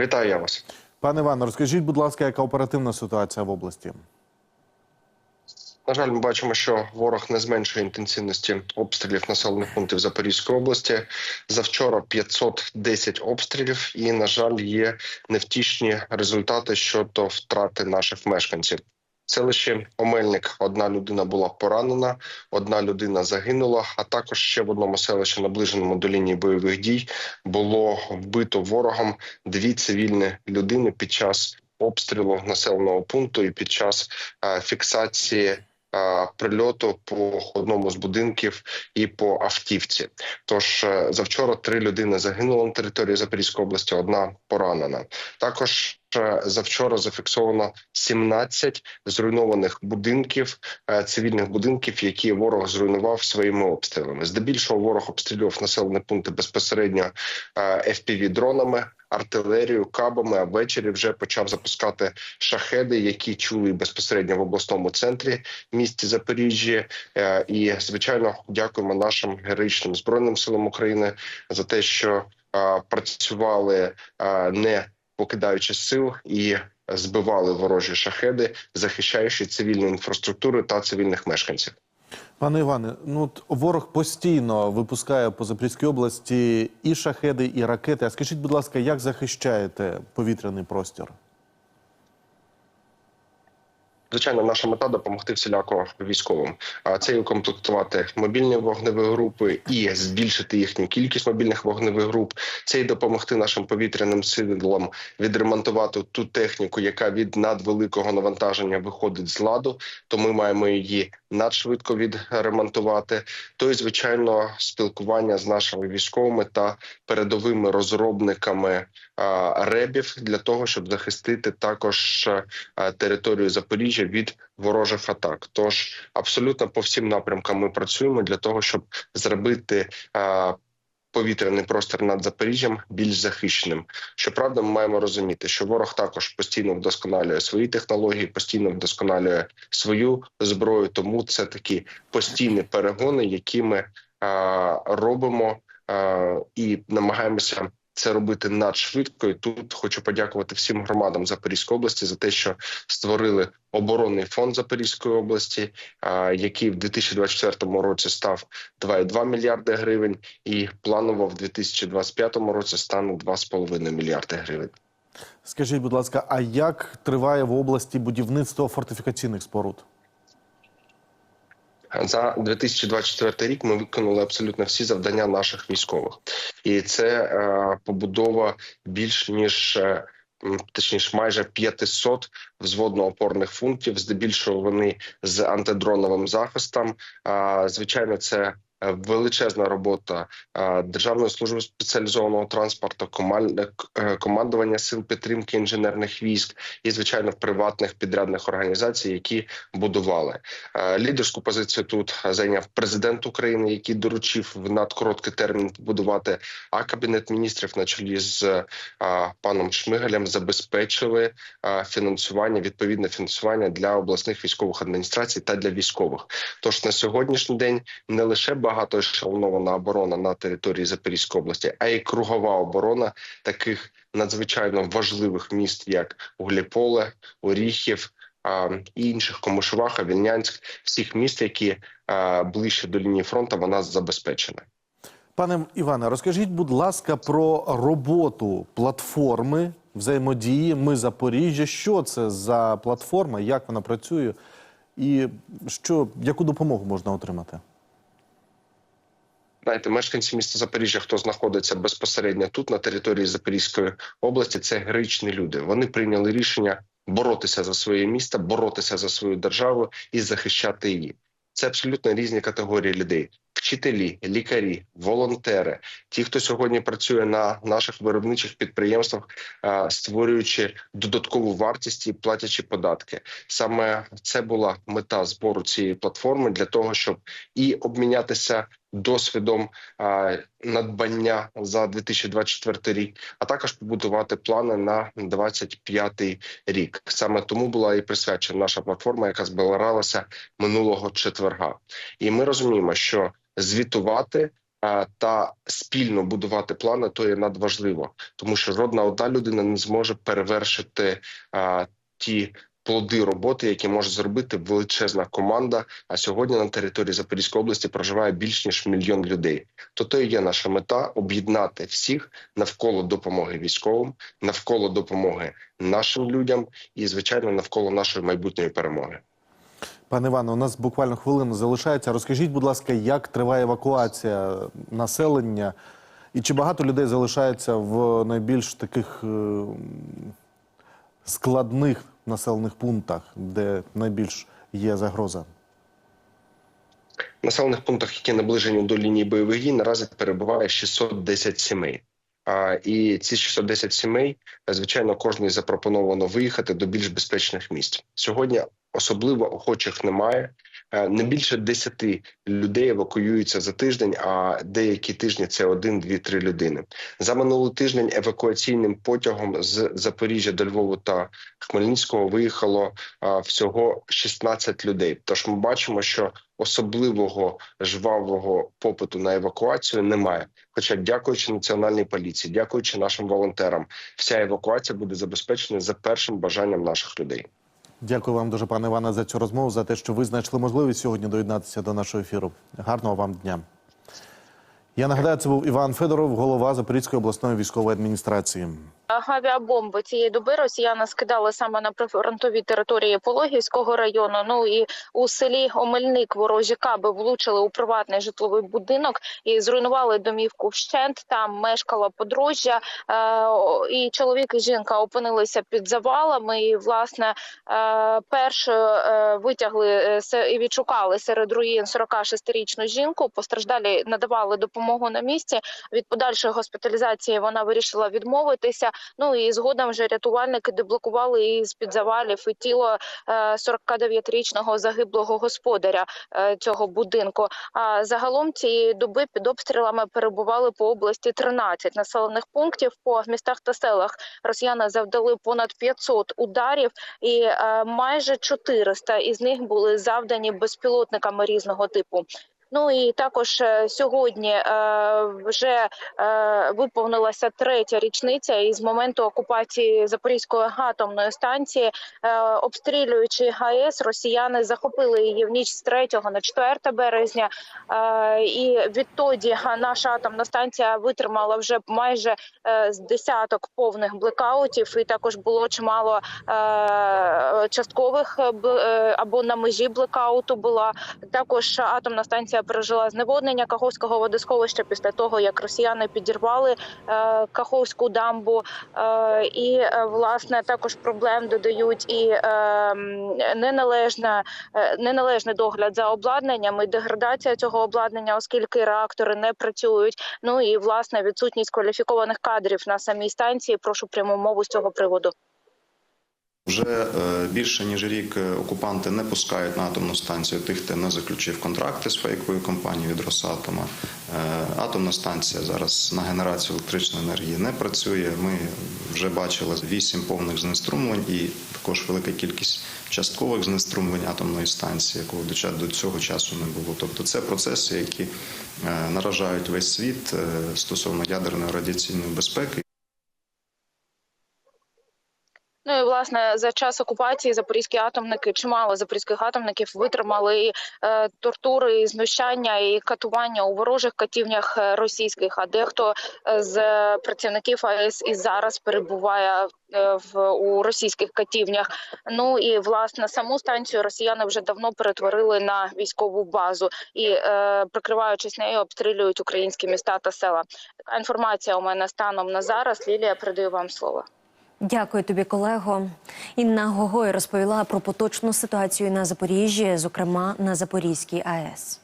Вітаю я вас. Пане Іване, розкажіть, будь ласка, яка оперативна ситуація в області? На жаль, ми бачимо, що ворог не зменшує інтенсивності обстрілів населених пунктів Запорізької області. Завчора 510 обстрілів, і на жаль, є невтішні результати щодо втрати наших мешканців. Це лише Омельник. Одна людина була поранена, одна людина загинула. А також ще в одному селищі, наближеному до лінії бойових дій, було вбито ворогом дві цивільні людини під час обстрілу населеного пункту і під час е, фіксації прильоту по одному з будинків і по автівці. Тож е, завчора три людини загинули на території Запорізької області, одна поранена. Також е, завчора зафіксовано 17 зруйнованих будинків, е, цивільних будинків, які ворог зруйнував своїми обстрілами. Здебільшого ворог обстрілював населені пункти безпосередньо fpv дронами артилерію, кабами. А ввечері вже почав запускати шахеди, які чули безпосередньо в обласному центрі місті Запоріжжя. Е, І звичайно, дякуємо нашим героїчним збройним силам України за те, що е, працювали е, не покидаючи сил і. Збивали ворожі шахеди, захищаючи цивільну інфраструктуру та цивільних мешканців. Пане Іване, ну ворог постійно випускає по Запорізькій області і шахеди, і ракети. А скажіть, будь ласка, як захищаєте повітряний простір? Звичайно, наша мета допомогти всіляко військовим. А це і укомплектувати мобільні вогневі групи і збільшити їхню кількість мобільних вогневих груп. Це і допомогти нашим повітряним силам відремонтувати ту техніку, яка від надвеликого навантаження виходить з ладу. То ми маємо її надшвидко відремонтувати. То і звичайно спілкування з нашими військовими та передовими розробниками а, ребів для того, щоб захистити також а, територію Запоріжжя від ворожих атак. Тож абсолютно по всім напрямкам ми працюємо для того, щоб зробити. Повітряний простір над Запоріжжям більш захищеним. Щоправда, ми маємо розуміти, що ворог також постійно вдосконалює свої технології, постійно вдосконалює свою зброю. Тому це такі постійні перегони, які ми а, робимо а, і намагаємося це робити надшвидко. І тут хочу подякувати всім громадам Запорізької області за те, що створили оборонний фонд Запорізької області, який в 2024 році став 2,2 мільярди гривень, і планово в 2025 році стане 2,5 мільярди гривень. Скажіть, будь ласка, а як триває в області будівництво фортифікаційних споруд? За 2024 рік ми виконали абсолютно всі завдання наших військових, і це е, побудова більш ніж е, точніше майже 500 взводно-опорних функтів. Здебільшого вони з антидроновим захистом. Звичайно, це величезна робота е, Державної служби спеціалізованого транспорту, е, командування сил підтримки інженерних військ і звичайно приватних підрядних організацій, які будували Е, лідерську позицію. Тут зайняв президент України, який доручив в надкороткий термін будувати. А кабінет міністрів на чолі з е, паном Шмигалем забезпечили е, фінансування, відповідне фінансування для обласних військових адміністрацій та для військових. Тож на сьогоднішній день не лише багатоешелонована оборона на території Запорізької області, а й кругова оборона таких надзвичайно важливих міст, як Гуляполе, Оріхів. І інших Комишуваха, Вільнянськ, всіх міст, які ближче до лінії фронту, вона забезпечена. Пане Іване, розкажіть, будь ласка, про роботу платформи взаємодії. Ми Запоріжжя. Що це за платформа? Як вона працює? І що яку допомогу можна отримати? Знаєте, мешканці міста Запоріжжя, хто знаходиться безпосередньо тут, на території Запорізької області, це героїчні люди. Вони прийняли рішення боротися за своє місто, боротися за свою державу і захищати її. Це абсолютно різні категорії людей: вчителі, лікарі, волонтери, ті, хто сьогодні працює на наших виробничих підприємствах, створюючи додаткову вартість і платячи податки. Саме це була мета збору цієї платформи для того, щоб і обмінятися досвідом надбання за 2024 рік, а також побудувати плани на 2025 рік. Саме тому була і присвячена наша платформа, яка збиралася минулого четверга. І ми розуміємо, що звітувати та спільно будувати плани, то є надважливо, тому що жодна одна людина не зможе перевершити е, ті. Плоди роботи, які може зробити величезна команда. А сьогодні на території Запорізької області проживає більш ніж мільйон людей. То то і є наша мета об'єднати всіх навколо допомоги військовим, навколо допомоги нашим людям і, звичайно, навколо нашої майбутньої перемоги. Пане Іване, у нас буквально хвилина залишається. Розкажіть, будь ласка, як триває евакуація населення, і чи багато людей залишається в найбільш таких е, складних населених пунктах, де найбільш є загроза? Населених пунктах, які наближені до лінії бойових дій, наразі перебуває 610 сімей. А і ці 610 сімей, е, звичайно, кожній запропоновано виїхати до більш безпечних місць. Сьогодні особливо охочих немає. Е, Не більше 10 людей евакуюються за тиждень, а деякі тижні це один, дві, три людини. За минулий тиждень евакуаційним потягом з Запоріжжя до Львову та Хмельницького виїхало а, всього 16 людей. Тож ми бачимо, що особливого жвавого попиту на евакуацію немає. Хоча, дякуючи національній поліції, дякуючи нашим волонтерам, вся евакуація буде забезпечена за першим бажанням наших людей. Дякую вам дуже, пане Іване, за цю розмову, за те, що ви знайшли можливість сьогодні доєднатися до нашого ефіру. Гарного вам дня. Я нагадаю, це був Іван Федоров, голова Запорізької обласної військової адміністрації. Авіабомби цієї доби росіяни скидали саме на прифронтові території Пологівського району. Ну і у селі Омельник ворожі каби влучили у приватний житловий будинок і зруйнували домівку вщент. Там мешкало подружжя, е, і чоловік і жінка опинилися під завалами. І власне е, першою е, витягли і відшукали серед руїн 46-річну жінку. Постраждалі надавали допомогу на місці. Від подальшої госпіталізації вона вирішила відмовитися. Ну і згодом вже рятувальники деблокували її з під завалів і тіло е, 49-річного загиблого господаря е, цього будинку. А загалом цієї доби під обстрілами перебували по області 13 населених пунктів. По містах та селах росіяни завдали понад 500 ударів, і е, майже 400 із них були завдані безпілотниками різного типу. Ну і також е, сьогодні е, вже е, виповнилася третя річниця із моменту окупації Запорізької атомної станції. Обстрілюючи ГАЕС, росіяни захопили її в ніч з 3 на 4 березня. І відтоді наша атомна станція витримала вже майже з десяток повних блекаутів, і також було чимало часткових або на межі блекауту була. Також атомна станція пережила зневоднення Каховського водосховища після того, як росіяни підірвали е, Каховську дамбу. Е, і е, власне також проблем додають і неналежна, неналежний догляд за обладнанням і деградація цього обладнання, оскільки реактори не працюють. Ну і власне відсутність кваліфікованих кадрів на самій станції. Прошу пряму мову з цього приводу. Вже е, більше ніж рік е, окупанти не пускають на атомну станцію тих, хто не заключив контракти з фейковою компанією від Росатома. Е, Атомна станція зараз на генерацію електричної енергії не працює. Ми вже бачили вісім повних знеструмлень і також велика кількість часткових знеструмлень атомної станції, якого до цього часу не було. Тобто це процеси, які наражають весь світ стосовно ядерної радіаційної безпеки. Ну і власне за час окупації запорізькі атомники, чимало запорізьких атомників витримали е, тортури, і знущання і катування у ворожих катівнях е, російських. А дехто е, з працівників АЕС і зараз перебуває е, в у російських катівнях. Ну і власне саму станцію росіяни вже давно перетворили на військову базу і, е, прикриваючись нею, обстрілюють українські міста та села. Інформація у мене станом на зараз. Лілія передаю вам слово. Дякую тобі, колего. Інна Гогой розповіла про поточну ситуацію на Запоріжжі, зокрема на Запорізькій АЕС.